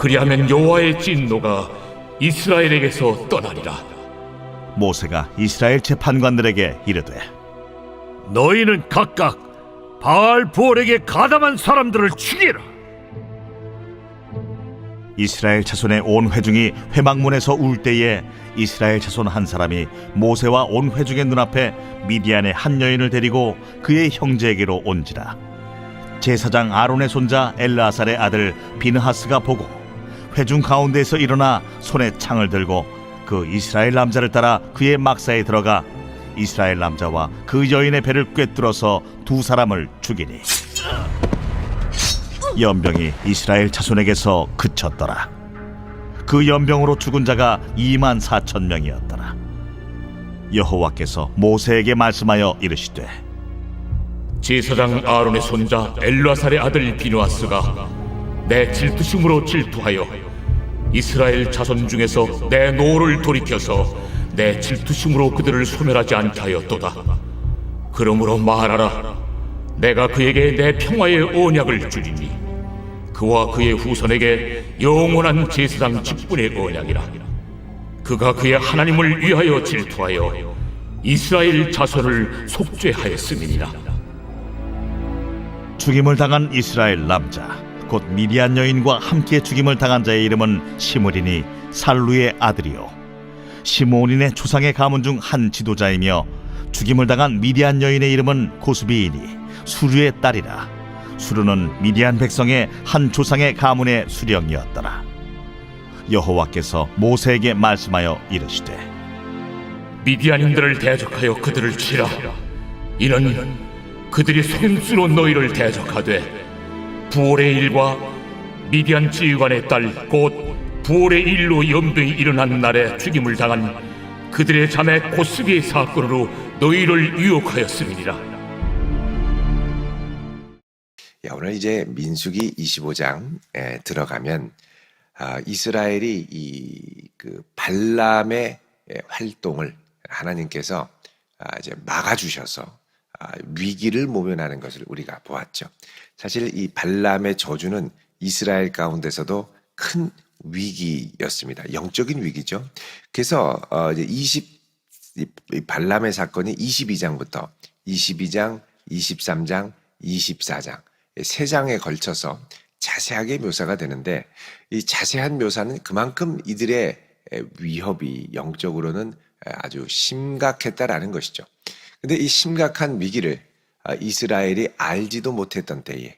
그리하면 여호와의 진노가 이스라엘에게서 떠나리라. 모세가 이스라엘 재판관들에게 이르되 너희는 각각 바알 부올에게 가담한 사람들을 죽이라. 이스라엘 자손의 온 회중이 회막문에서 울 때에 이스라엘 자손 한 사람이 모세와 온 회중의 눈앞에 미디안의 한 여인을 데리고 그의 형제에게로 온지라 제사장 아론의 손자 엘라살의 아들 비느하스가 보고 회중 가운데에서 일어나 손에 창을 들고 그 이스라엘 남자를 따라 그의 막사에 들어가 이스라엘 남자와 그 여인의 배를 꿰뚫어서 두 사람을 죽이니 연병이 이스라엘 자손에게서 그쳤더라. 그 연병으로 죽은 자가 2만 4천 명이었더라. 여호와께서 모세에게 말씀하여 이르시되 제사장 아론의 손자 엘라살의 아들 비누아스가 내 질투심으로 질투하여 이스라엘 자손 중에서 내 노를 돌이켜서 내 질투심으로 그들을 소멸하지 않게 하였도다. 그러므로 말하라. 내가 그에게 내 평화의 언약을 주리니 그와 그의 후손에게 영원한 제사장 직분의 언약이라. 그가 그의 하나님을 위하여 질투하여 이스라엘 자손을 속죄하였음이니라. 죽임을 당한 이스라엘 남자 곧 미디안 여인과 함께 죽임을 당한 자의 이름은 시므리니 살루의 아들이요. 시므온인의 조상의 가문 중 한 지도자이며 죽임을 당한 미디안 여인의 이름은 고스비이니 수르의 딸이라. 수르는 미디안 백성의 한 조상의 가문의 수령이었더라. 여호와께서 모세에게 말씀하여 이르시되 미디안인들을 대적하여 그들을 치라. 이는 그들이 손수로 너희를 대적하되 부올의 일과 미디안 지휘관의 딸 곧 부올의 일로 염두에 일어난 날에 죽임을 당한 그들의 자매 고스비의 사건으로 너희를 유혹하였음이니라. 야, 오늘 이제 민수기 25장에 들어가면 아, 이스라엘이 이 그 발람의 예, 활동을 하나님께서 아, 이제 막아주셔서 아, 위기를 모면하는 것을 우리가 보았죠. 사실 이 발람의 저주는 이스라엘 가운데서도 큰 위기였습니다. 영적인 위기죠. 그래서 어, 이제 20 이- 이 발람의 사건이 22장부터 22장, 23장, 24장 세 장에 걸쳐서 자세하게 묘사가 되는데 이 자세한 묘사는 그만큼 이들의 위협이 영적으로는 아주 심각했다라는 것이죠. 근데 이 심각한 위기를 아, 이스라엘이 알지도 못했던 때에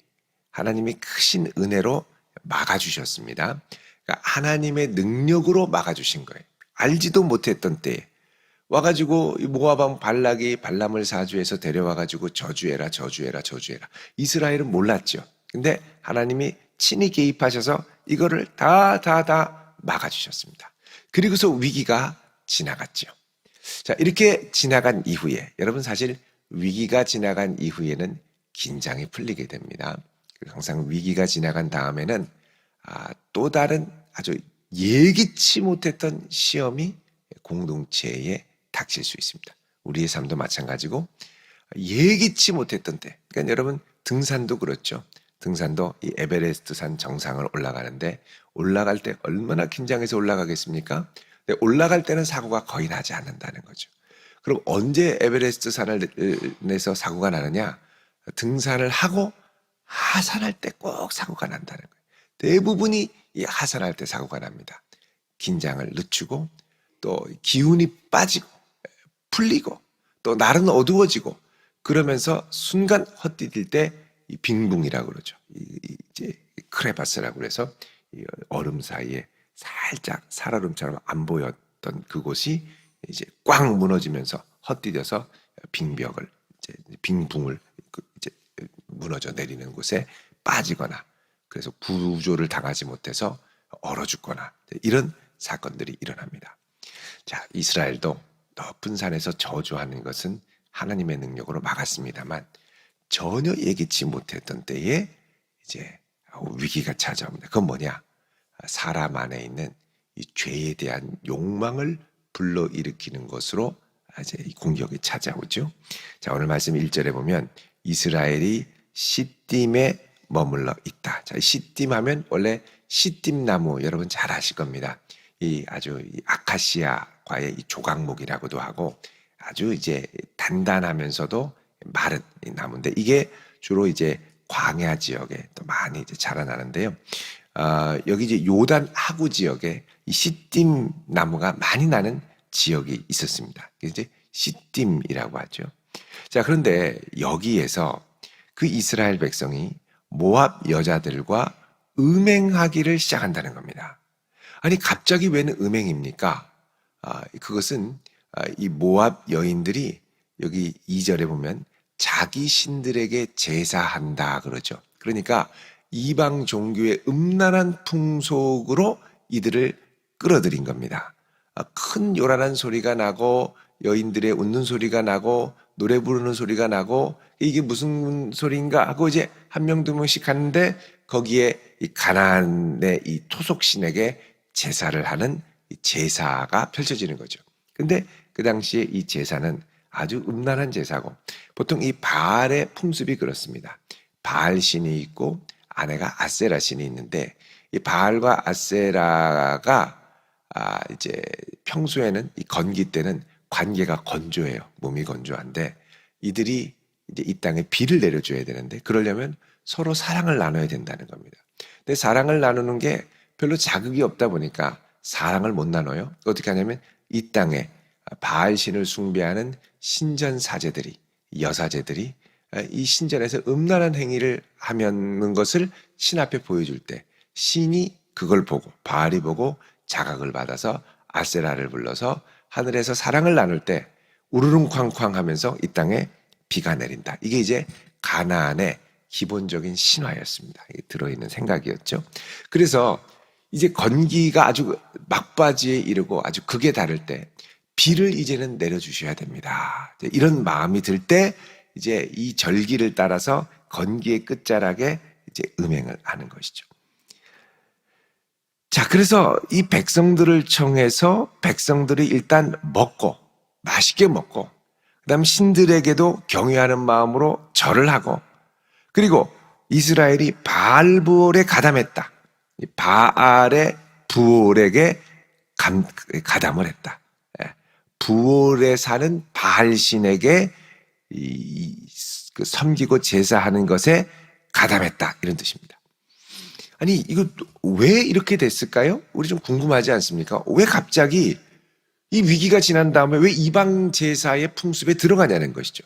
하나님이 크신 은혜로 막아주셨습니다. 그러니까 하나님의 능력으로 막아주신 거예요. 알지도 못했던 때에 와가지고 이 모아방 발락이 발람을 사주해서 데려와가지고 저주해라 저주해라 저주해라 이스라엘은 몰랐죠. 근데 하나님이 친히 개입하셔서 이거를 다 다 다 막아주셨습니다. 그리고서 위기가 지나갔죠. 자 이렇게 지나간 이후에 여러분 사실 위기가 지나간 이후에는 긴장이 풀리게 됩니다. 항상 위기가 지나간 다음에는 아, 또 다른 아주 예기치 못했던 시험이 공동체에 닥칠 수 있습니다. 우리의 삶도 마찬가지고 예기치 못했던 때. 그러니까 여러분 등산도 그렇죠. 등산도 이 에베레스트 산 정상을 올라가는데 올라갈 때 얼마나 긴장해서 올라가겠습니까? 근데 올라갈 때는 사고가 거의 나지 않는다는 거죠. 그럼 언제 에베레스트 산을 내서 사고가 나느냐? 등산을 하고 하산할 때 꼭 사고가 난다는 거예요. 대부분이 이 하산할 때 사고가 납니다. 긴장을 늦추고 또 기운이 빠지고 풀리고 또 날은 어두워지고 그러면서 순간 헛디딜 때 이 빙붕이라고 그러죠. 이- 이- 이제 크레바스라고 그래서 이 얼음 사이에 살짝 살얼음처럼 안 보였던 그곳이 이제 꽝 무너지면서 헛디뎌서 빙벽을 이제 빙붕을 그 이제 무너져 내리는 곳에 빠지거나 그래서 구조를 당하지 못해서 얼어 죽거나 이런 사건들이 일어납니다. 자, 이스라엘도 높은 산에서 저주하는 것은 하나님의 능력으로 막았습니다만 전혀 예기치 못했던 때에 이제 위기가 찾아옵니다. 그건 뭐냐? 사람 안에 있는 이 죄에 대한 욕망을 불러일으키는 것으로 이제 이 공격이 찾아오죠. 자, 오늘 말씀 1절에 보면 이스라엘이 시딤에 머물러 있다. 자, 시딤 하면 원래 시딤 나무 여러분 잘 아실 겁니다. 이 아주 이 아카시아과의 이 조각목이라고도 하고 아주 이제 단단하면서도 마른 이 나무인데 이게 주로 이제 광야 지역에 또 많이 이제 자라나는데요. 어, 여기 이제 요단 하구 지역에 이 시딤 나무가 많이 나는 지역이 있었습니다. 이제 시딤이라고 하죠. 자, 그런데 여기에서 그 이스라엘 백성이 모압 여자들과 음행하기를 시작한다는 겁니다. 아니, 갑자기 왜는 음행입니까? 아, 그것은 아, 이 모압 여인들이 여기 2절에 보면 자기 신들에게 제사한다 그러죠. 그러니까 이방 종교의 음란한 풍속으로 이들을 끌어들인 겁니다. 아, 큰 요란한 소리가 나고 여인들의 웃는 소리가 나고 노래 부르는 소리가 나고 이게 무슨 소리인가 하고 이제 한 명 두 명씩 하는데 거기에 이 가나안의 이 토속신에게 제사를 하는 이 제사가 펼쳐지는 거죠. 근데 그 당시에 이 제사는 아주 음란한 제사고 보통 이 바알의 풍습이 그렇습니다. 바알 신이 있고 아내가 아세라 신이 있는데 이 바알과 아세라가 아 이제 평소에는 이 건기 때는 관계가 건조해요. 몸이 건조한데 이들이 이제 이 땅에 비를 내려줘야 되는데 그러려면 서로 사랑을 나눠야 된다는 겁니다. 근데 사랑을 나누는 게 별로 자극이 없다 보니까 사랑을 못 나눠요. 어떻게 하냐면 이 땅에 바알 신을 숭배하는 신전 사제들이 여사제들이 이 신전에서 음란한 행위를 하는 것을 신 앞에 보여줄 때 신이 그걸 보고 바알이 보고 자각을 받아서 아세라를 불러서 하늘에서 사랑을 나눌 때 우르릉쾅쾅 하면서 이 땅에 비가 내린다. 이게 이제 가나안의 기본적인 신화였습니다. 들어있는 생각이었죠. 그래서 이제 건기가 아주 막바지에 이르고 아주 극에 달을 때 비를 이제는 내려주셔야 됩니다. 이런 마음이 들 때 이제 이 절기를 따라서 건기의 끝자락에 이제 음행을 하는 것이죠. 자, 그래서 이 백성들을 청해서 백성들이 일단 먹고 맛있게 먹고 그다음 신들에게도 경외하는 마음으로 절을 하고 그리고 이스라엘이 바알부올에 가담했다. 이 바알의 부올에게 감, 가담을 했다. 예. 부올에 사는 바알신에게 이, 그 섬기고 제사하는 것에 가담했다 이런 뜻입니다. 아니 이거 왜 이렇게 됐을까요? 우리 좀 궁금하지 않습니까? 왜 갑자기 이 위기가 지난 다음에 왜 이방 제사의 풍습에 들어가냐는 것이죠.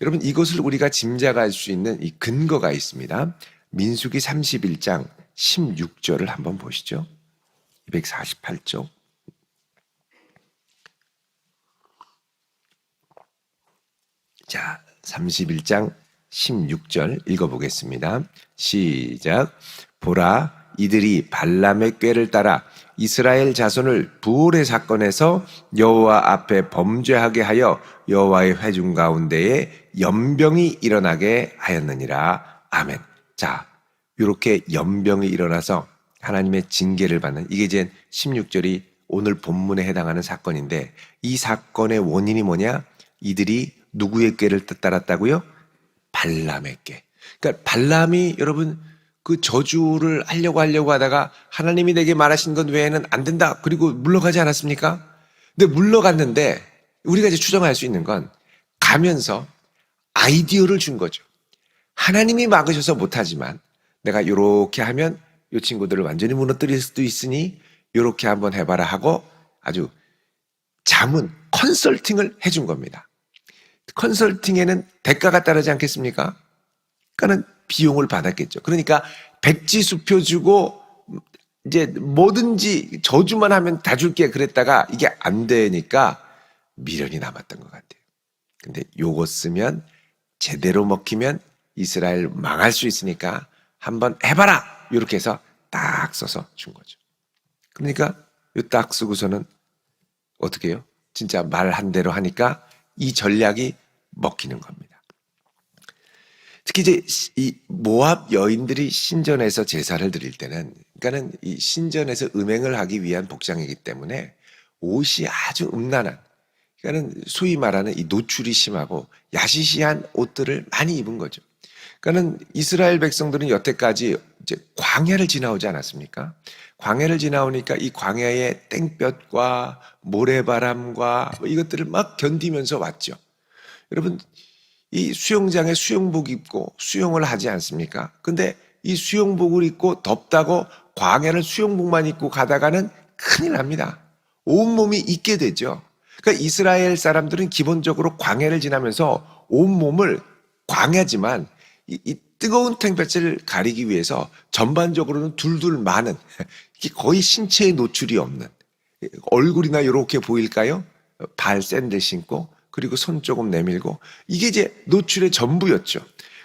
여러분 이것을 우리가 짐작할 수 있는 이 근거가 있습니다. 민수기 31장 16절을 한번 보시죠. 248쪽. 자, 31장 16절 읽어보겠습니다. 시작. 보라, 이들이 발람의 꾀를 따라 이스라엘 자손을 부올의 사건에서 여호와 앞에 범죄하게 하여 여호와의 회중 가운데에 연병이 일어나게 하였느니라. 아멘. 자, 이렇게 연병이 일어나서 하나님의 징계를 받는 이게 이제 16절이 오늘 본문에 해당하는 사건인데 이 사건의 원인이 뭐냐? 이들이 누구의 꾀를 따랐다고요? 발람의 꾀. 그러니까 발람이 여러분 그 저주를 하려고 하려고 하다가 하나님이 내게 말하신 것 외에는 안 된다. 그리고 물러가지 않았습니까? 근데 물러갔는데 우리가 이제 추정할 수 있는 건 가면서 아이디어를 준 거죠. 하나님이 막으셔서 못하지만 내가 이렇게 하면 이 친구들을 완전히 무너뜨릴 수도 있으니 이렇게 한번 해봐라 하고 아주 자문 컨설팅을 해준 겁니다. 컨설팅에는 대가가 따르지 않겠습니까? 그러니까는 비용을 받았겠죠. 그러니까 백지 수표 주고 이제 뭐든지 저주만 하면 다 줄게 그랬다가 이게 안 되니까 미련이 남았던 것 같아요. 근데 요거 쓰면 제대로 먹히면 이스라엘 망할 수 있으니까 한번 해봐라 이렇게 해서 딱 써서 준 거죠. 그러니까 요딱 쓰고서는 어떻게 해요? 진짜 말 한 대로 하니까 이 전략이 먹히는 겁니다. 특히 이제 이 모압 여인들이 신전에서 제사를 드릴 때는 그러니까는 이 신전에서 음행을 하기 위한 복장이기 때문에 옷이 아주 음란한 그러니까는 소위 말하는 이 노출이 심하고 야시시한 옷들을 많이 입은 거죠. 그러니까는 이스라엘 백성들은 여태까지 이제 광야를 지나오지 않았습니까? 광야를 지나오니까 이 광야의 땡볕과 모래바람과 뭐 이것들을 막 견디면서 왔죠. 여러분 이 수영장에 수영복 입고 수영을 하지 않습니까? 근데 이 수영복을 입고 덥다고 광야를 수영복만 입고 가다가는 큰일 납니다. 온몸이 익게 되죠. 그러니까 이스라엘 사람들은 기본적으로 광야를 지나면서 온몸을 광야지만 이, 이 뜨거운 땡볕을 가리기 위해서 전반적으로는 둘둘 많은 거의 신체에 노출이 없는 얼굴이나 이렇게 보일까요? 발 샌들 신고 그리고 손 조금 내밀고 이게 이제 노출의 전부였죠.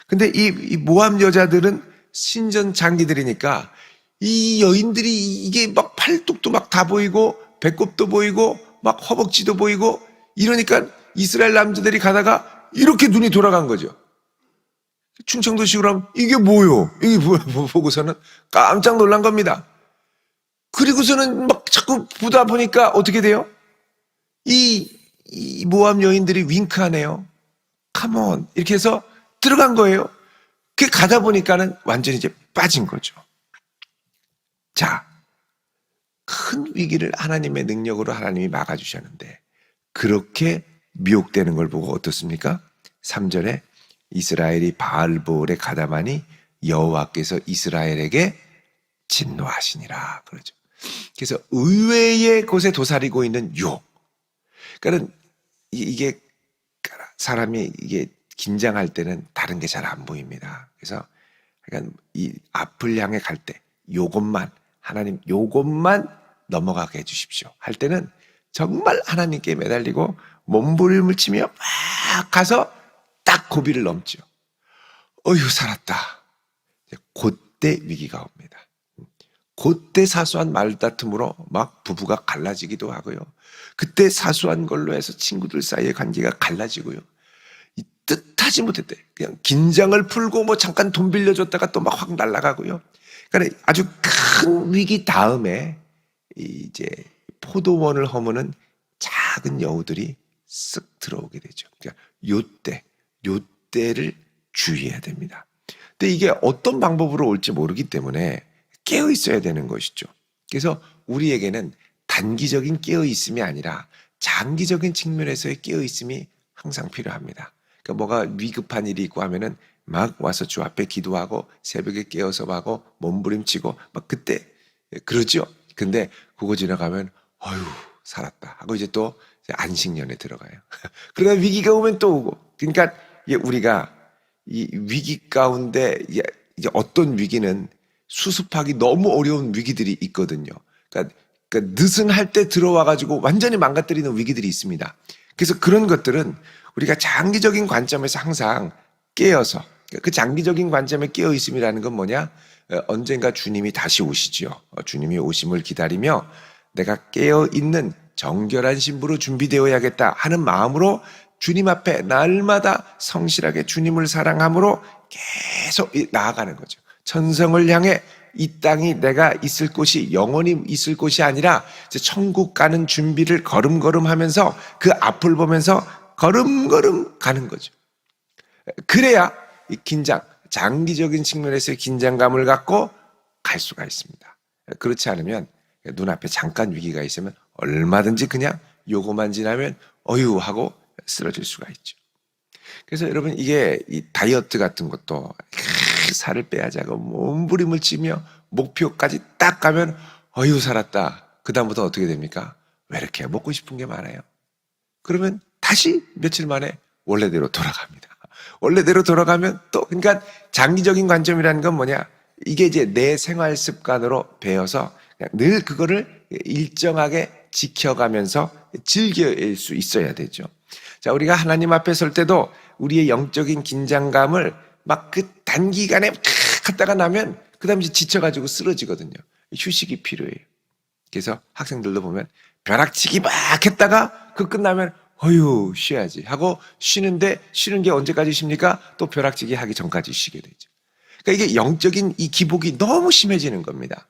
근데 이, 이 모함 여자들은 신전 장기들이니까 이 여인들이 이게 막 팔뚝도 막 다 보이고 배꼽도 보이고 막 허벅지도 보이고 이러니까 이스라엘 남자들이 가다가 이렇게 눈이 돌아간 거죠. 충청도식으로 하면 이게 뭐요? 이게 뭐야? 뭐 보고서는 깜짝 놀란 겁니다. 그리고서는 막 자꾸 보다 보니까 어떻게 돼요? 이, 이 모함 여인들이 윙크하네요. 카몬 이렇게 해서 들어간 거예요. 그 가다 보니까는 완전히 이제 빠진 거죠. 자, 큰 위기를 하나님의 능력으로 하나님이 막아주셨는데 그렇게 미혹되는 걸 보고 어떻습니까? 3절에 이스라엘이 바알보올에 가다마니 여호와께서 이스라엘에게 진노하시니라 그러죠. 그래서 의외의 곳에 도사리고 있는 유혹. 그러니까 이게 사람이 이게 긴장할 때는 다른 게 잘 안 보입니다. 그래서 그러니까 이 앞을 향해 갈 때 요것만 하나님 요것만 넘어가게 해주십시오. 할 때는 정말 하나님께 매달리고 몸부림을 치며 막 가서 딱 고비를 넘죠. 어휴 살았다. 그때 위기가 옵니다. 그때 사소한 말다툼으로 막 부부가 갈라지기도 하고요. 그때 사소한 걸로 해서 친구들 사이의 관계가 갈라지고요. 이 뜻하지 못했대. 그냥 긴장을 풀고 뭐 잠깐 돈 빌려줬다가 또 막 확 날아가고요. 그러니까 아주 큰 위기 다음에 이제 포도원을 허무는 작은 여우들이 쓱 들어오게 되죠. 그러니까 요때, 요때를 주의해야 됩니다. 근데 이게 어떤 방법으로 올지 모르기 때문에 깨어 있어야 되는 것이죠. 그래서 우리에게는 단기적인 깨어 있음이 아니라 장기적인 측면에서의 깨어 있음이 항상 필요합니다. 그러니까 뭐가 위급한 일이 있고 하면은 막 와서 주 앞에 기도하고 새벽에 깨어서 하고 몸부림치고 막 그때 그러죠. 근데 그거 지나가면 어휴 살았다 하고 이제 또 안식년에 들어가요. 그러다 위기가 오면 또 오고. 그러니까 우리가 이 위기 가운데 이제 어떤 위기는 수습하기 너무 어려운 위기들이 있거든요. 그러니까, 그러니까 느슨할 때 들어와 가지고 완전히 망가뜨리는 위기들이 있습니다. 그래서 그런 것들은 우리가 장기적인 관점에서 항상 깨어서 그 장기적인 관점에 깨어 있음이라는 건 뭐냐? 언젠가 주님이 다시 오시지요. 어, 주님이 오심을 기다리며 내가 깨어 있는 정결한 신부로 준비되어야겠다 하는 마음으로 주님 앞에 날마다 성실하게 주님을 사랑함으로 계속 나아가는 거죠. 천성을 향해 이 땅이 내가 있을 곳이 영원히 있을 곳이 아니라 천국 가는 준비를 걸음걸음 하면서 그 앞을 보면서 걸음걸음 가는 거죠. 그래야 이 긴장, 장기적인 측면에서의 긴장감을 갖고 갈 수가 있습니다. 그렇지 않으면 눈앞에 잠깐 위기가 있으면 얼마든지 그냥 요거만 지나면 어유 하고 쓰러질 수가 있죠. 그래서 여러분 이게 이 다이어트 같은 것도 살을 빼야자고 몸부림을 치며 목표까지 딱 가면 어유 살았다. 그 다음부터 어떻게 됩니까? 왜 이렇게 먹고 싶은 게 많아요? 그러면 다시 며칠 만에 원래대로 돌아갑니다. 원래대로 돌아가면 또 그러니까 장기적인 관점이라는 건 뭐냐? 이게 이제 내 생활 습관으로 배워서 늘 그거를 일정하게 지켜가면서 즐길 수 있어야 되죠. 자, 우리가 하나님 앞에 설 때도 우리의 영적인 긴장감을 막 그 단기간에 탁 갔다가 나면 그 다음에 지쳐가지고 쓰러지거든요. 휴식이 필요해요. 그래서 학생들도 보면 벼락치기 막 했다가 그 끝나면 어휴 쉬어야지 하고 쉬는데 쉬는 게 언제까지 쉽니까? 또 벼락치기 하기 전까지 쉬게 되죠. 그러니까 이게 영적인 이 기복이 너무 심해지는 겁니다.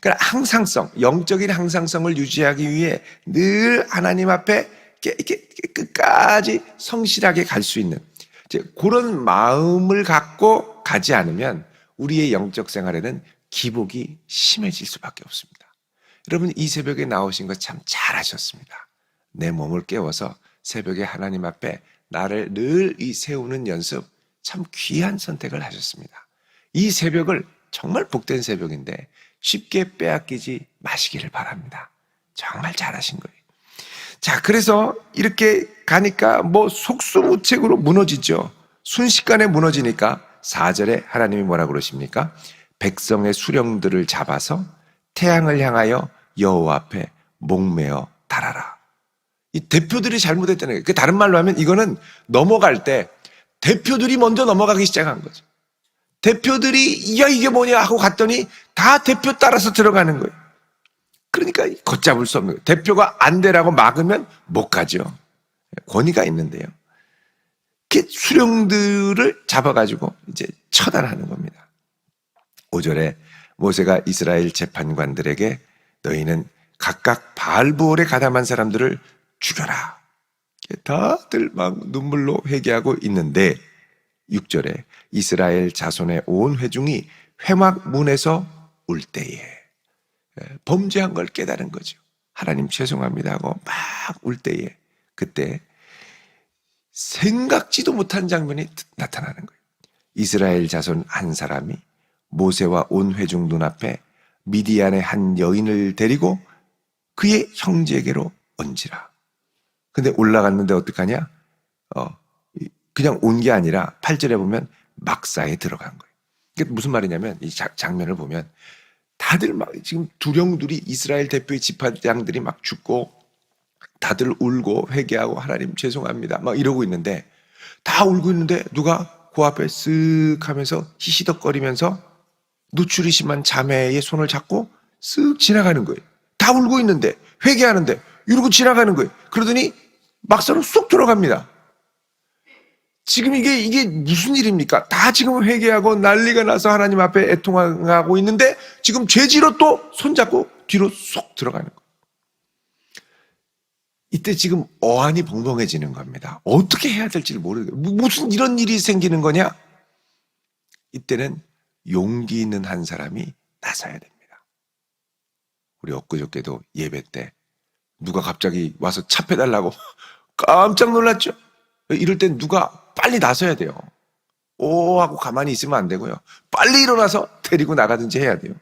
그러니까 항상성, 영적인 항상성을 유지하기 위해 늘 하나님 앞에 이렇게, 끝까지 성실하게 갈 수 있는 그런 마음을 갖고 가지 않으면 우리의 영적 생활에는 기복이 심해질 수밖에 없습니다. 여러분 이 새벽에 나오신 거참 잘하셨습니다. 내 몸을 깨워서 새벽에 하나님 앞에 나를 늘 이 세우는 연습 참 귀한 선택을 하셨습니다. 이 새벽을 정말 복된 새벽인데 쉽게 빼앗기지 마시기를 바랍니다. 정말 잘하신 거예요. 자, 그래서 이렇게 가니까 뭐 속수무책으로 무너지죠. 순식간에 무너지니까 4절에 하나님이 뭐라 그러십니까? 백성의 수령들을 잡아서 태양을 향하여 여호와 앞에 목매어 달아라. 이 대표들이 잘못했다는 거예요. 그 다른 말로 하면 이거는 넘어갈 때 대표들이 먼저 넘어가기 시작한 거죠. 대표들이 야 이게 뭐냐 하고 갔더니 다 대표 따라서 들어가는 거예요. 그러니까 걷잡을 수 없는 거예요. 대표가 안 되라고 막으면 못 가죠. 권위가 있는데요. 그 수령들을 잡아가지고 이제 처단하는 겁니다. 5절에 모세가 이스라엘 재판관들에게 너희는 각각 바알부올에 가담한 사람들을 죽여라. 다들 막 눈물로 회개하고 있는데 6절에 이스라엘 자손의 온 회중이 회막 문에서 울 때에 예, 범죄한 걸 깨달은 거죠. 하나님 죄송합니다 하고 막 울 때에 그때 생각지도 못한 장면이 나타나는 거예요. 이스라엘 자손 한 사람이 모세와 온 회중 눈앞에 미디안의 한 여인을 데리고 그의 형제에게로 얹으라. 근데 올라갔는데 어떡하냐? 어, 그냥 온 게 아니라 8절에 보면 막사에 들어간 거예요. 이게 무슨 말이냐면 이 자- 장면을 보면 다들 막 지금 두령들이 이스라엘 대표의 지파장들이 막 죽고 다들 울고 회개하고 하나님 죄송합니다 막 이러고 있는데 다 울고 있는데 누가 그 앞에 쓱 하면서 히시덕거리면서 노출이 심한 자매의 손을 잡고 쓱 지나가는 거예요. 다 울고 있는데 회개하는데 이러고 지나가는 거예요. 그러더니 막사로 쏙 들어갑니다. 지금 이게 이게 무슨 일입니까? 다 지금 회개하고 난리가 나서 하나님 앞에 애통하고 있는데 지금 죄지로 또 손잡고 뒤로 쏙 들어가는 거예요. 이때 지금 어안이 벙벙해지는 겁니다. 어떻게 해야 될지를 모르겠어요. 무- 무슨 이런 일이 생기는 거냐? 이때는 용기 있는 한 사람이 나서야 됩니다. 우리 엊그저께도 예배 때 누가 갑자기 와서 차 빼달라고 깜짝 놀랐죠? 이럴 땐 누가 빨리 나서야 돼요. 오 하고 가만히 있으면 안 되고요. 빨리 일어나서 데리고 나가든지 해야 돼요.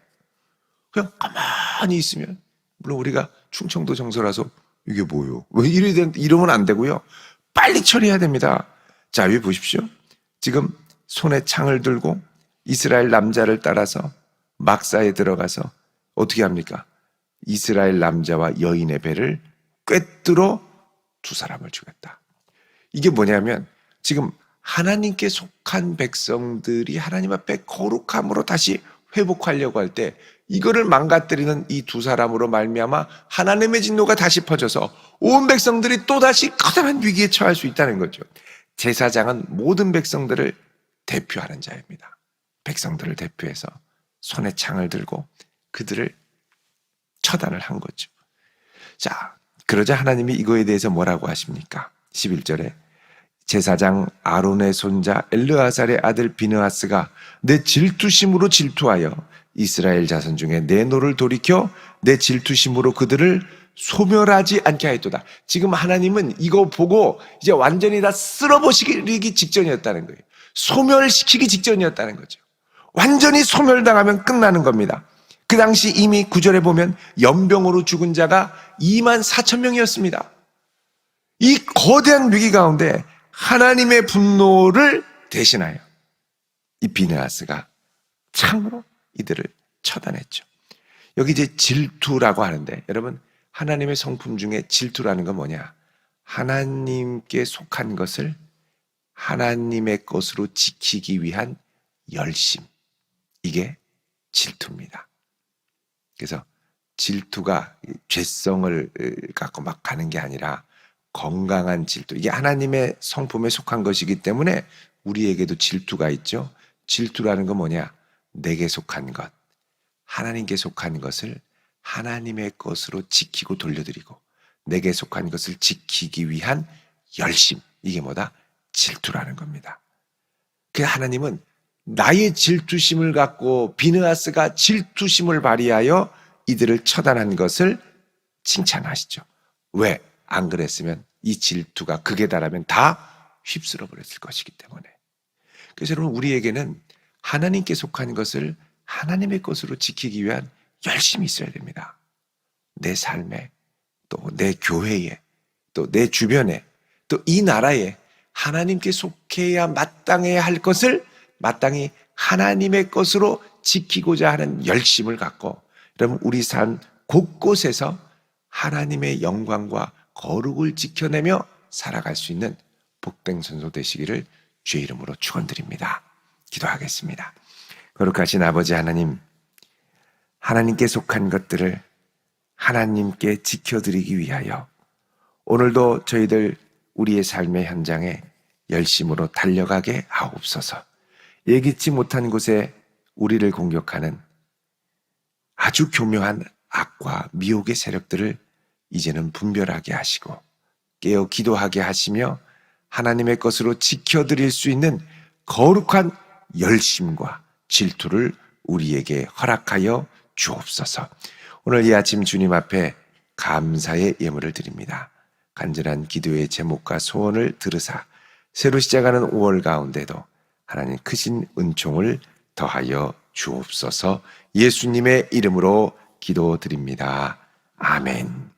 그냥 가만히 있으면 물론 우리가 충청도 정서라서 이게 뭐요? 왜 이래 된 이러면 안 되고요. 빨리 처리해야 됩니다. 자, 여기 보십시오. 지금 손에 창을 들고 이스라엘 남자를 따라서 막사에 들어가서 어떻게 합니까? 이스라엘 남자와 여인의 배를 꿰뚫어 두 사람을 죽였다. 이게 뭐냐면 지금 하나님께 속한 백성들이 하나님 앞에 거룩함으로 다시 회복하려고 할 때 이거를 망가뜨리는 이 두 사람으로 말미암아 하나님의 진노가 다시 퍼져서 온 백성들이 또 다시 커다란 위기에 처할 수 있다는 거죠. 제사장은 모든 백성들을 대표하는 자입니다. 백성들을 대표해서 손에 창을 들고 그들을 처단을 한 거죠. 자, 그러자 하나님이 이거에 대해서 뭐라고 하십니까? 11절에 제사장 아론의 손자 엘르아살의 아들 비느하스가 내 질투심으로 질투하여 이스라엘 자손 중에 내 노를 돌이켜 내 질투심으로 그들을 소멸하지 않게 하였도다. 지금 하나님은 이거 보고 이제 완전히 다 쓸어버리기 직전이었다는 거예요. 소멸시키기 직전이었다는 거죠. 완전히 소멸당하면 끝나는 겁니다. 그 당시 이미 구절에 보면 연병으로 죽은 자가 2만 4천 명이었습니다. 이 거대한 위기 가운데 하나님의 분노를 대신하여 이 비네아스가 창으로 이들을 처단했죠. 여기 이제 질투라고 하는데 여러분 하나님의 성품 중에 질투라는 건 뭐냐? 하나님께 속한 것을 하나님의 것으로 지키기 위한 열심. 이게 질투입니다. 그래서 질투가 이 죄성을 으, 갖고 막 가는 게 아니라 건강한 질투. 이게 하나님의 성품에 속한 것이기 때문에 우리에게도 질투가 있죠. 질투라는 건 뭐냐? 내게 속한 것, 하나님께 속한 것을 하나님의 것으로 지키고 돌려드리고 내게 속한 것을 지키기 위한 열심. 이게 뭐다? 질투라는 겁니다. 그 하나님은 나의 질투심을 갖고 비느하스가 질투심을 발휘하여 이들을 처단한 것을 칭찬하시죠. 왜? 안 그랬으면 이 질투가 극에 달하면 다 휩쓸어 버렸을 것이기 때문에. 그래서 여러분 우리에게는 하나님께 속한 것을 하나님의 것으로 지키기 위한 열심이 있어야 됩니다. 내 삶에 또 내 교회에 또 내 주변에 또 이 나라에 하나님께 속해야 마땅해야 할 것을 마땅히 하나님의 것으로 지키고자 하는 열심을 갖고 여러분 우리 삶 곳곳에서 하나님의 영광과 거룩을 지켜내며 살아갈 수 있는 복된 선소 되시기를 주의 이름으로 축원드립니다. 기도하겠습니다. 거룩하신 아버지 하나님, 하나님께 속한 것들을 하나님께 지켜드리기 위하여 오늘도 저희들 우리의 삶의 현장에 열심으로 달려가게 하옵소서. 예기치 못한 곳에 우리를 공격하는 아주 교묘한 악과 미혹의 세력들을 이제는 분별하게 하시고 깨어 기도하게 하시며 하나님의 것으로 지켜드릴 수 있는 거룩한 열심과 질투를 우리에게 허락하여 주옵소서. 오늘 이 아침 주님 앞에 감사의 예물을 드립니다. 간절한 기도의 제목과 소원을 들으사 새로 시작하는 5월 가운데도 하나님 크신 은총을 더하여 주옵소서 예수님의 이름으로 기도드립니다. 아멘.